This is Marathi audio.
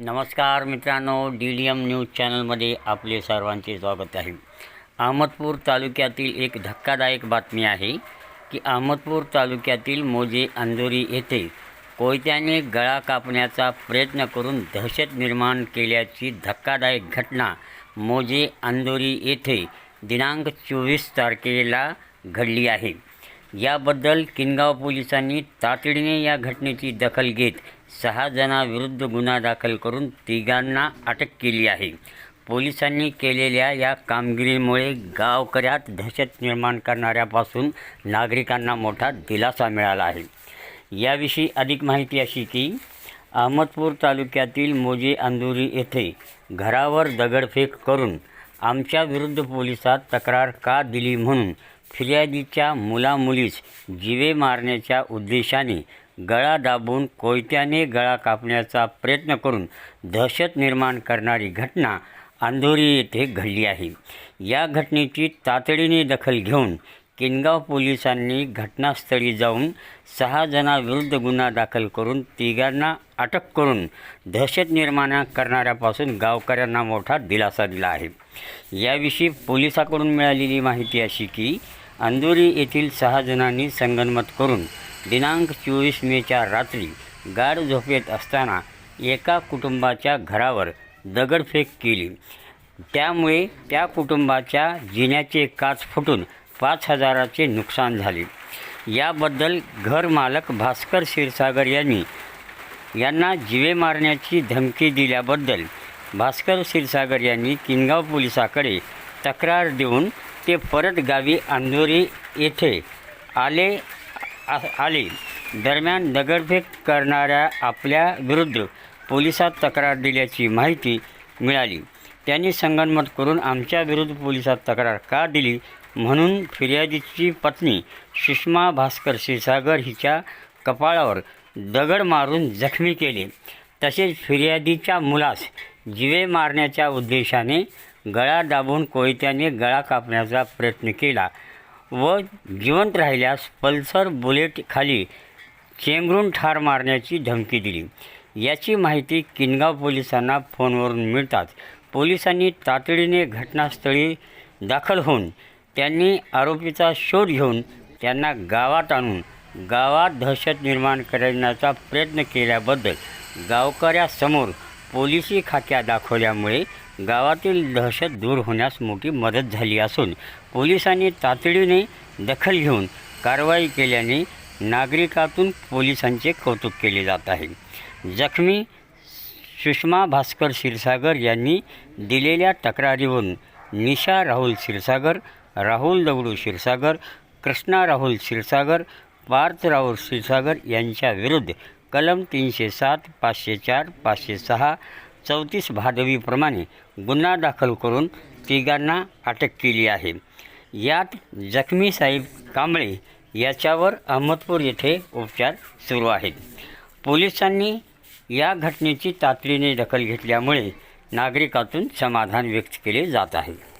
नमस्कार मित्रांनो डी डी एम न्यूज चॅनलमध्ये आपले सर्वांचे स्वागत आहे. अहमदपूर तालुक्यातील एक धक्कादायक बातमी आहे की अहमदपूर तालुक्यातील मोजे अंदोरी येथे कोयत्याने गळा कापण्याचा प्रयत्न करून दहशत निर्माण केल्याची धक्कादायक घटना मोजे अंदोरी येथे दिनांक चोवीस तारखेला घडली आहे. याबद्दल किनगाव पोलिसांनी तातडीने या घटनेची दखल घेत सहा जणांविरुद्ध गुन्हा दाखल करून तिघांना अटक केली आहे. पोलिसांनी केलेल्या या कामगिरीमुळे गावकऱ्यात दहशत निर्माण करणाऱ्यापासून नागरिकांना मोठा दिलासा मिळाला आहे. याविषयी अधिक माहिती अशी की अहमदपूर तालुक्यातील मोजे अंदुरी येथे घरावर दगडफेक करून आमच्या विरुद्ध पोलिसात तक्रार का दिली म्हणून फिर्यादीच्या मुलामुलीस जिवे मारण्याच्या उद्देशाने गळा दाबून कोयत्याने गळा कापण्याचा प्रयत्न करून दहशत निर्माण करणारी घटना अंधोरी येथे घडली आहे. या घटनेची तातडीने दखल घेऊन किनगाव पोलिसांनी घटनास्थळी जाऊन सहा जणांविरुद्ध गुन्हा दाखल करून तिघांना अटक करून दहशत निर्माण करणाऱ्यापासून गावकऱ्यांना मोठा दिलासा दिला आहे. याविषयी पोलिसाकडून मिळालेली माहिती अशी की अंदोरी येथील सहा जणांनी संगनमत करून दिनांक चोवीस मेच्या रात्री गाढ झोपेत असताना एका कुटुंबाच्या घरावर दगडफेक केली. त्यामुळे त्या कुटुंबाच्या जिन्याचे काच फुटून पाच हजाराचे नुकसान झाले. याबद्दल घरमालक भास्कर क्षीरसागर यांनी यांना जिवे मारण्याची धमकी दिल्याबद्दल भास्कर क्षीरसागर यांनी किनगाव पोलिसाकडे तक्रार देऊन ते परत गावी अंधोरी येथे आले आले. दरम्यान दगडफेक करणाऱ्या आपल्या विरुद्ध पोलिसात तक्रार दिल्याची माहिती मिळाली. त्यांनी संगनमत करून आमच्या विरुद्ध पोलिसात तक्रार का दिली म्हणून फिर्यादीची पत्नी सुषमा भास्कर क्षीरसागर हिच्या कपाळावर दगड मारून जखमी केले. तसेच फिर्यादीच्या मुलास जिवे मारण्याच्या उद्देशाने गळा दाबून कोयत्याने गळा कापण्याचा प्रयत्न केला व जिवंत राहिल्यास पल्सर बुलेटखाली चेंगरून ठार मारण्याची धमकी दिली. याची माहिती किनगाव पोलिसांना फोनवरून मिळताच. पोलिसांनी तातडीने घटनास्थळी दाखल होऊन त्यांनी आरोपीचा शोध घेऊन त्यांना गावात आणून गावात दहशत निर्माण करण्याचा प्रयत्न केल्याबद्दल गावकऱ्यासमोर पोलिसी खाक्या दाखवल्यामुळे गावातील दहशत दूर होण्यास मोठी मदत झाली असून पोलिसांनी तातडीने दखल घेऊन कारवाई केल्याने नागरिकातून पोलिसांचे कौतुक केले जात आहे. जखमी सुषमा भास्कर क्षीरसागर यांनी दिलेल्या तक्रारीवरून निशा राहुल क्षीरसागर राहुल दगडू क्षीरसागर कृष्णा राहुल क्षीरसागर पार्थ राहुल क्षीरसागर यांच्या विरुद्ध कलम तीनशे सात पाचशे चार पाचशे सहा चौतीस भादवीप्रमाणे गुन्हा दाखल करून तिघांना अटक केली आहे. यात जखमी साहेब कांबळे याच्यावर अहमदपूर येथे उपचार सुरू आहेत. पोलिसांनी या घटनेची तातडीने दखल घेतल्यामुळे नागरिकातून समाधान व्यक्त केले जात आहे.